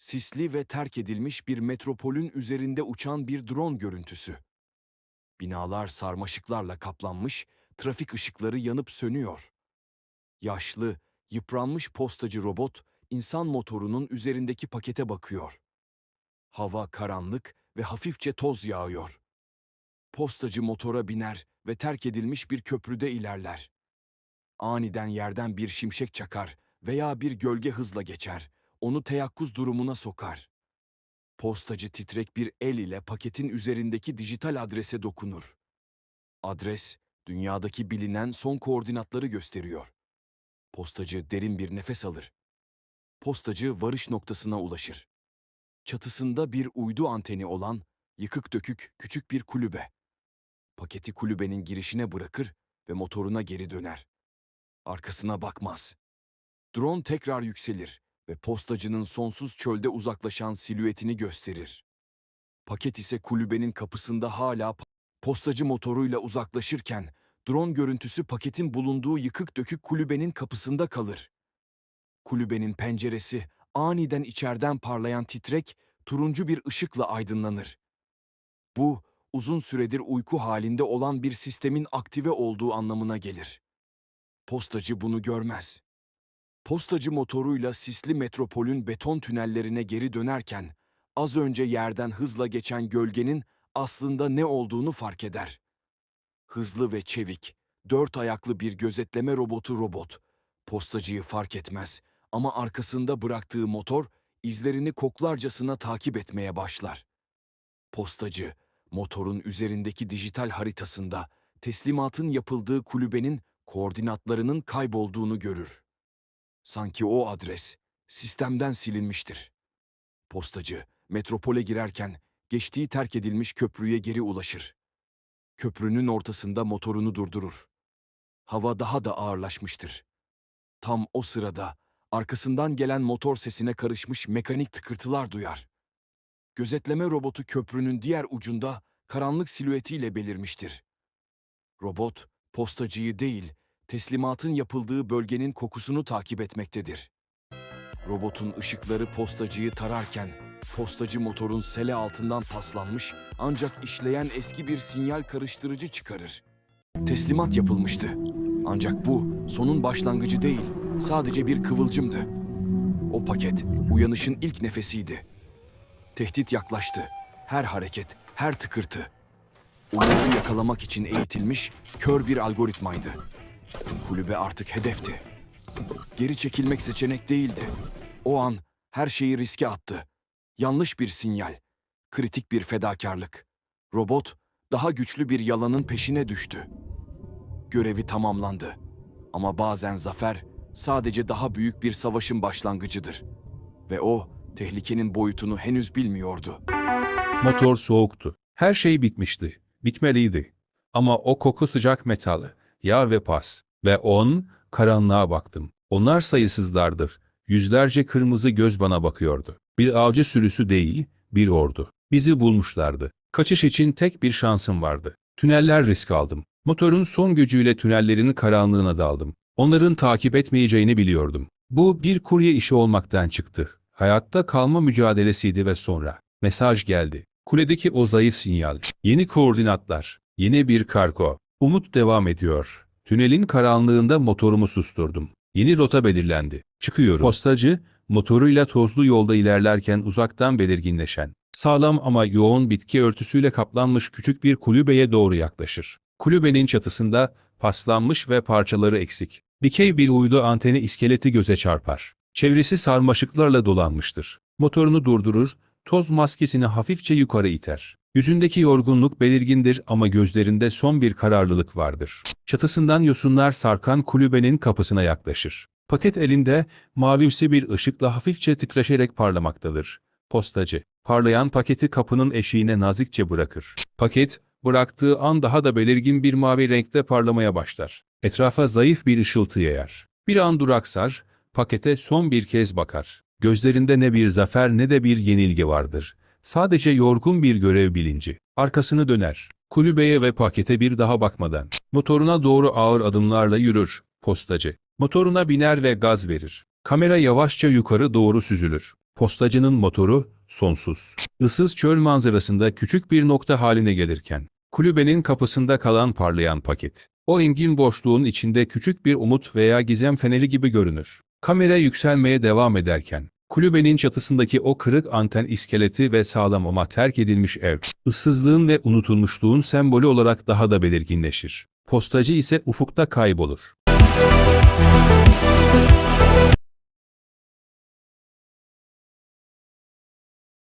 Sisli ve terk edilmiş bir metropolün üzerinde uçan bir drone görüntüsü. Binalar sarmaşıklarla kaplanmış, trafik ışıkları yanıp sönüyor. Yaşlı, yıpranmış postacı robot, insan motorunun üzerindeki pakete bakıyor. Hava karanlık ve hafifçe toz yağıyor. Postacı motora biner ve terk edilmiş bir köprüde ilerler. Aniden yerden bir şimşek çakar veya bir gölge hızla geçer, onu teyakkuz durumuna sokar. Postacı titrek bir el ile paketin üzerindeki dijital adrese dokunur. Adres, dünyadaki bilinen son koordinatları gösteriyor. Postacı derin bir nefes alır. Postacı varış noktasına ulaşır. Çatısında bir uydu anteni olan yıkık dökük küçük bir kulübe. Paketi kulübenin girişine bırakır ve motoruna geri döner. Arkasına bakmaz. Drone tekrar yükselir ve postacının sonsuz çölde uzaklaşan silüetini gösterir. Paket ise kulübenin kapısında hala postacı motoruyla uzaklaşırken drone görüntüsü paketin bulunduğu yıkık dökük kulübenin kapısında kalır. Kulübenin penceresi aniden içeriden parlayan titrek turuncu bir ışıkla aydınlanır. Bu uzun süredir uyku halinde olan bir sistemin aktive olduğu anlamına gelir. Postacı bunu görmez. Postacı motoruyla sisli metropolün beton tünellerine geri dönerken az önce yerden hızla geçen gölgenin aslında ne olduğunu fark eder. Hızlı ve çevik, dört ayaklı bir gözetleme robotu robot. Postacıyı fark etmez ama arkasında bıraktığı motor izlerini koklarcasına takip etmeye başlar. Postacı, motorun üzerindeki dijital haritasında teslimatın yapıldığı kulübenin koordinatlarının kaybolduğunu görür. Sanki o adres sistemden silinmiştir. Postacı metropole girerken geçtiği terk edilmiş köprüye geri ulaşır. Köprünün ortasında motorunu durdurur. Hava daha da ağırlaşmıştır. Tam o sırada arkasından gelen motor sesine karışmış mekanik tıkırtılar duyar. Gözetleme robotu köprünün diğer ucunda karanlık silüetiyle belirmiştir. Robot, postacıyı değil, teslimatın yapıldığı bölgenin kokusunu takip etmektedir. Robotun ışıkları postacıyı tararken, postacı motorun sele altından paslanmış ancak işleyen eski bir sinyal karıştırıcı çıkarır. Teslimat yapılmıştı. Ancak bu sonun başlangıcı değil, sadece bir kıvılcımdı. O paket uyanışın ilk nefesiydi. Tehdit yaklaştı. Her hareket, her tıkırtı. Umudu yakalamak için eğitilmiş kör bir algoritmaydı. Kulübe artık hedefti. Geri çekilmek seçenek değildi. O an her şeyi riske attı. Yanlış bir sinyal, kritik bir fedakarlık. Robot daha güçlü bir yalanın peşine düştü. Görevi tamamlandı. Ama bazen zafer sadece daha büyük bir savaşın başlangıcıdır. Ve o tehlikenin boyutunu henüz bilmiyordu. Motor soğuktu. Her şey bitmişti. Bitmeliydi. Ama o koku sıcak metal, yağ ve pas. Ve on, karanlığa baktım. Onlar sayısızlardır. Yüzlerce kırmızı göz bana bakıyordu. Bir avcı sürüsü değil, bir ordu. Bizi bulmuşlardı. Kaçış için tek bir şansım vardı. Tüneller risk aldım. Motorun son gücüyle tünellerin karanlığına daldım. Onların takip etmeyeceğini biliyordum. Bu bir kurye işi olmaktan çıktı. Hayatta kalma mücadelesiydi ve sonra mesaj geldi. Kuledeki o zayıf sinyal, yeni koordinatlar, yeni bir kargo. Umut devam ediyor. Tünelin karanlığında motorumu susturdum. Yeni rota belirlendi. Çıkıyorum. Postacı, motoruyla tozlu yolda ilerlerken uzaktan belirginleşen, sağlam ama yoğun bitki örtüsüyle kaplanmış küçük bir kulübeye doğru yaklaşır. Kulübenin çatısında paslanmış ve parçaları eksik. Dikey bir uydu anteni iskeleti göze çarpar. Çevresi sarmaşıklarla dolanmıştır. Motorunu durdurur, toz maskesini hafifçe yukarı iter. Yüzündeki yorgunluk belirgindir ama gözlerinde son bir kararlılık vardır. Çatısından yosunlar sarkan kulübenin kapısına yaklaşır. Paket elinde mavimsi bir ışıkla hafifçe titreşerek parlamaktadır. Postacı, parlayan paketi kapının eşiğine nazikçe bırakır. Paket, bıraktığı an daha da belirgin bir mavi renkte parlamaya başlar. Etrafa zayıf bir ışıltı yayar. Bir an duraksar, pakete son bir kez bakar. Gözlerinde ne bir zafer ne de bir yenilgi vardır. Sadece yorgun bir görev bilinci. Arkasını döner. Kulübeye ve pakete bir daha bakmadan. Motoruna doğru ağır adımlarla yürür. Postacı. Motoruna biner ve gaz verir. Kamera yavaşça yukarı doğru süzülür. Postacının motoru sonsuz. Issız çöl manzarasında küçük bir nokta haline gelirken, kulübenin kapısında kalan parlayan paket. O engin boşluğun içinde küçük bir umut veya gizem feneri gibi görünür. Kamera yükselmeye devam ederken, kulübenin çatısındaki o kırık anten iskeleti ve sağlam ama terk edilmiş ev, ıssızlığın ve unutulmuşluğun sembolü olarak daha da belirginleşir. Postacı ise ufukta kaybolur.